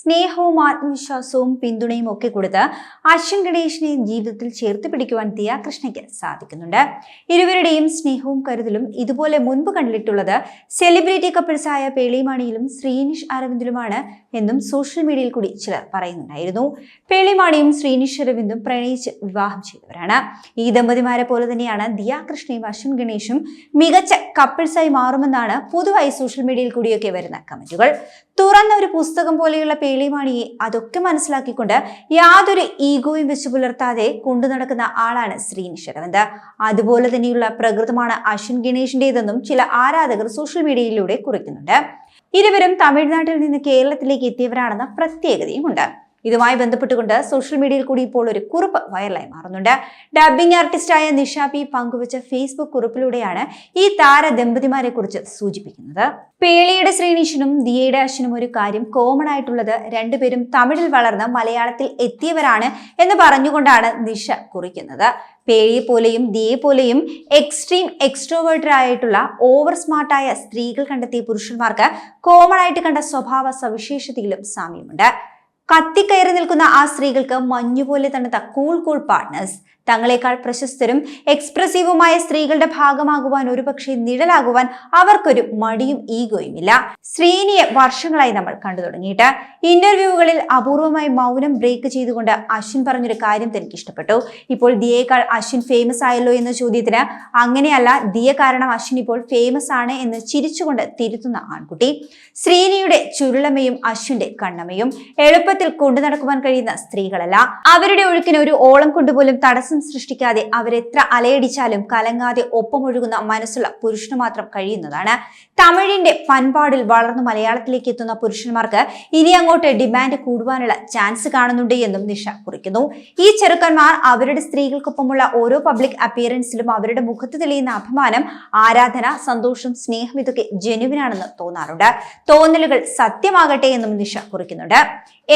സ്നേഹവും ആത്മവിശ്വാസവും പിന്തുണയും ഒക്കെ കൊടുത്ത് അശ്വൻ ഗണേഷിനെ ജീവിതത്തിൽ ചേർത്ത് പിടിക്കുവാൻ ദിയ കൃഷ്ണയ്ക്ക് സാധിക്കുന്നുണ്ട്. ഇരുവരുടെയും സ്നേഹവും കരുതലും ഇതുപോലെ മുൻപ് കണ്ടിട്ടുള്ളത് സെലിബ്രിറ്റി കപ്പിൾസായ പേളിമാണിയിലും ശ്രീനിഷ് അരവിന്ദിലുമാണ് എന്നും സോഷ്യൽ മീഡിയയിൽ കൂടി ചിലർ പറയുന്നുണ്ടായിരുന്നു. പേളിമാണിയും ശ്രീനിഷ് അരവിന്ദും പ്രണയിച്ച് വിവാഹം ചെയ്തവരാണ്. ഈ ദമ്പതിമാരെ പോലെ തന്നെയാണ് ദിയ കൃഷ്ണയും അശ്വൻ ഗണേഷും മികച്ച കപ്പിൾസായി മാറുമെന്നാണ് പൊതുവായി സോഷ്യൽ മീഡിയയിൽ കൂടിയൊക്കെ വരുന്ന കമന്റുകൾ. തുറന്ന ഒരു പുസ്തകം പോലെയുള്ള പേളിമാണിയെ അതൊക്കെ മനസ്സിലാക്കിക്കൊണ്ട് യാതൊരു ഈഗോയും വെച്ച് പുലർത്താതെ കൊണ്ടു നടക്കുന്ന ആളാണ് ശ്രീ അരവിന്ദ് അതുപോലെ തന്നെയുള്ള പ്രകൃതമാണ് അശ്വിൻ ഗണേഷിന്റേതെന്നും ചില ആരാധകർ സോഷ്യൽ മീഡിയയിലൂടെ കുറിക്കുന്നുണ്ട്. ഇരുവരും തമിഴ്നാട്ടിൽ നിന്ന് കേരളത്തിലേക്ക് എത്തിയവരാണെന്ന പ്രത്യേകതയുമുണ്ട്. ഇതുമായി ബന്ധപ്പെട്ടുകൊണ്ട് സോഷ്യൽ മീഡിയയിൽ കൂടി ഇപ്പോൾ ഒരു കുറിപ്പ് വൈറലായി മാറുന്നുണ്ട്. ഡബ്ബിംഗ് ആർട്ടിസ്റ്റായ നിഷ പി പങ്കുവച്ച ഫേസ്ബുക്ക് കുറിപ്പിലൂടെയാണ് ഈ താര ദമ്പതിമാരെ കുറിച്ച് സൂചിപ്പിക്കുന്നത്. പേളിയുടെ ശ്രീനിഷനും ദിയയുടെ അശ്വനും ഒരു കാര്യം കോമൺ ആയിട്ടുള്ളത് രണ്ടുപേരും തമിഴിൽ വളർന്ന് മലയാളത്തിൽ എത്തിയവരാണ് എന്ന് പറഞ്ഞുകൊണ്ടാണ് നിഷ കുറിക്കുന്നത്. പേളിയെ പോലെയും ദിയെ പോലെയും എക്സ്ട്രീം എക്സ്ട്രോവേർട്ടർ ആയിട്ടുള്ള ഓവർ സ്മാർട്ടായ സ്ത്രീകൾ കണ്ടെത്തിയ പുരുഷന്മാർക്ക് കോമൺ ആയിട്ട് കണ്ട സ്വഭാവ സവിശേഷതയിലും സാമ്യമുണ്ട്. കത്തിക്കയറി നിൽക്കുന്ന ആ സ്ത്രീകൾക്ക് മഞ്ഞുപോലെ തണുത്ത കൂൾ കൂൾ പാർട്ട്നേഴ്സ് തങ്ങളെക്കാൾ പ്രശസ്തരും എക്സ്പ്രസീവുമായ സ്ത്രീകളുടെ ഭാഗമാകുവാൻ ഒരുപക്ഷെ നിഴലാകുവാൻ അവർക്കൊരു മടിയും ഈഗോയും ഇല്ല ശ്രീനിയെ വർഷങ്ങളായി നമ്മൾ കണ്ടു തുടങ്ങിയിട്ട്. ഇന്റർവ്യൂകളിൽ അപൂർവമായി മൗനം ബ്രേക്ക് ചെയ്തുകൊണ്ട് അശ്വിൻ പറഞ്ഞൊരു കാര്യം തനിക്ക് ഇഷ്ടപ്പെട്ടു ഇപ്പോൾ ദിയേക്കാൾ അശ്വിൻ ഫേമസ് ആയല്ലോ എന്ന ചോദ്യത്തിന് അങ്ങനെയല്ല ദിയ കാരണം അശ്വിൻ ഇപ്പോൾ ഫേമസ് ആണ് എന്ന് ചിരിച്ചുകൊണ്ട് തിരുത്തുന്ന ആൺകുട്ടി. ശ്രീനിയുടെ ചുരുളമയും അശ്വിന്റെ കണ്ണമയും എളുപ്പത്തിൽ കൊണ്ടു നടക്കുവാൻ കഴിയുന്ന സ്ത്രീകളല്ല. അവരുടെ ഒഴുക്കിന് ഒരു ഓളം കൊണ്ടുപോലും തടസ്സം സൃഷ്ടിക്കാതെ അവരെത്ര അലയടിച്ചാലും കലങ്ങാതെ ഒപ്പമൊഴുകുന്ന മനസ്സുള്ള പുരുഷന് മാത്രം കഴിയുന്നതാണ്. തമിഴിന്റെ പൻപാടിൽ വളർന്നു മലയാളത്തിലേക്ക് എത്തുന്ന പുരുഷന്മാർക്ക് ഇനി അങ്ങോട്ട് ഡിമാൻഡ് കൂടുവാനുള്ള ചാൻസ് കാണുന്നുണ്ട് എന്നും നിഷ കുറിക്കുന്നു. ഈ ചെറുക്കന്മാർ അവരുടെ സ്ത്രീകൾക്കൊപ്പമുള്ള ഓരോ പബ്ലിക് അപ്പിയറൻസിലും അവരുടെ മുഖത്ത് തെളിയുന്ന അഭിമാനം ആരാധന സന്തോഷം സ്നേഹം ഇതൊക്കെ ജനുവിനാണെന്ന് തോന്നാറുണ്ട്. തോന്നലുകൾ സത്യമാകട്ടെ എന്നും നിഷ കുറിക്കുന്നുണ്ട്.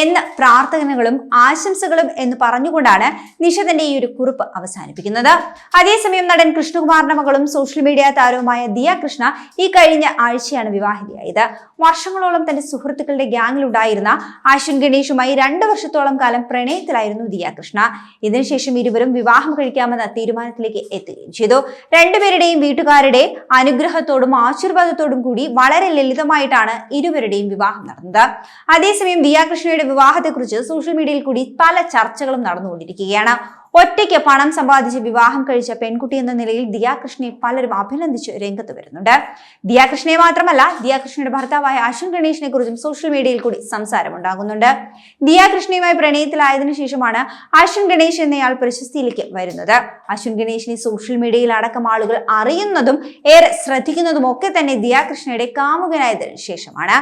എന്ന് പ്രാർത്ഥനകളും ആശംസകളും എന്ന് പറഞ്ഞുകൊണ്ടാണ് നിഷതന്റെ ഈ ഒരു കുറിപ്പ് അവസാനിപ്പിക്കുന്നത്. അതേസമയം നടൻ കൃഷ്ണകുമാറിന്റെ മകളും സോഷ്യൽ മീഡിയ താരവുമായ ദിയ കൃഷ്ണ ഈ കഴിഞ്ഞ ആഴ്ചയാണ് വിവാഹിതയായത്. വർഷങ്ങളോളം തന്റെ സുഹൃത്തുക്കളുടെ ഗ്യാങ്ങിലുണ്ടായിരുന്ന ആശുൻ ഗണേഷുമായി രണ്ട് വർഷത്തോളം കാലം പ്രണയത്തിലായിരുന്നു ദിയ കൃഷ്ണ. ഇതിനുശേഷം ഇരുവരും വിവാഹം കഴിക്കാമെന്ന തീരുമാനത്തിലേക്ക് എത്തുകയും ചെയ്തു. രണ്ടുപേരുടെയും വീട്ടുകാരുടെ അനുഗ്രഹത്തോടും ആശീർവാദത്തോടും കൂടി വളരെ ലളിതമായിട്ടാണ് ഇരുവരുടെയും വിവാഹം നടന്നത്. അതേസമയം ദിയ കൃഷ്ണയുടെ വിവാഹത്തെക്കുറിച്ച് സോഷ്യൽ മീഡിയയിൽ കൂടി പല ചർച്ചകളും നടന്നുകൊണ്ടിരിക്കുകയാണ്. ഒറ്റയ്ക്ക് പണം സമ്പാദിച്ച് വിവാഹം കഴിച്ച പെൺകുട്ടി എന്ന നിലയിൽ ദിയാകൃഷ്ണയെ പലരും അഭിനന്ദിച്ച് രംഗത്ത് വരുന്നുണ്ട്. ദിയാകൃഷ്ണയെ മാത്രമല്ല ദിയാകൃഷ്ണയുടെ ഭർത്താവായ അശ്വിൻ ഗണേഷിനെ കുറിച്ചും സോഷ്യൽ മീഡിയയിൽ കൂടി സംസാരമുണ്ടാകുന്നുണ്ട്. ദിയാകൃഷ്ണയുമായി പ്രണയത്തിലായതിനു ശേഷമാണ് അശ്വിൻ ഗണേഷ് എന്നയാൾ പ്രശസ്തിയിലേക്ക് വരുന്നത്. അശ്വിൻ ഗണേഷിനെ സോഷ്യൽ മീഡിയയിൽ അടക്കം ആളുകൾ അറിയുന്നതും ഏറെ ശ്രദ്ധിക്കുന്നതും ഒക്കെ തന്നെ ദിയാകൃഷ്ണയുടെ കാമുകനായതിനു ശേഷമാണ്.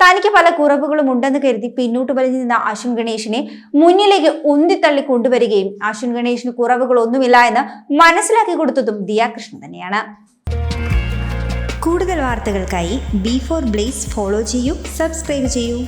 തനിക്ക് പല കുറവുകളും ഉണ്ടെന്ന് കരുതി പിന്നോട്ട് വലിഞ്ഞു നിന്ന അശ്വിൻ ഗണേഷിനെ മുന്നിലേക്ക് ഉന്തിത്തള്ളി കൊണ്ടുവരികയും അശ്വിൻ ഗണേഷിന് കുറവുകളൊന്നുമില്ല എന്ന് മനസ്സിലാക്കി കൊടുത്തതും ദിയാകൃഷ്ണൻ തന്നെയാണ്. കൂടുതൽ വാർത്തകൾക്കായി ബി ഫോർ ബ്ലേസ് ഫോളോ ചെയ്യൂ സബ്സ്ക്രൈബ് ചെയ്യൂ.